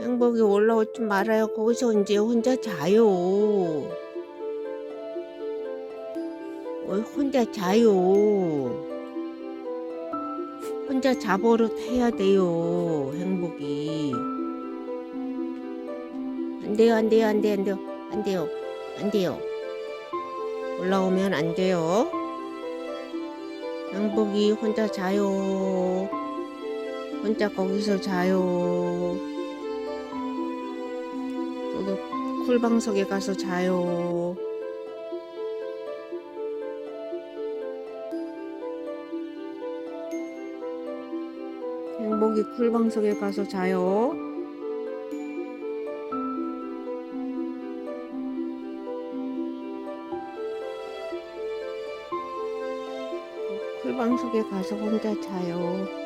행복이 올라오지 말아요. 거기서 이제 혼자 자요. 어, 혼자 자요. 혼자 자버릇 해야 돼요. 행복이. 안 돼요, 안 돼요, 안 돼요, 안 돼요, 안 돼요, 안 돼요. 올라오면 안 돼요. 행복이 혼자 자요. 혼자 거기서 자요. 저도 쿨방석에 가서 자요. 행복이 쿨방석에 가서 자요. 쿨방석에 가서 혼자 자요.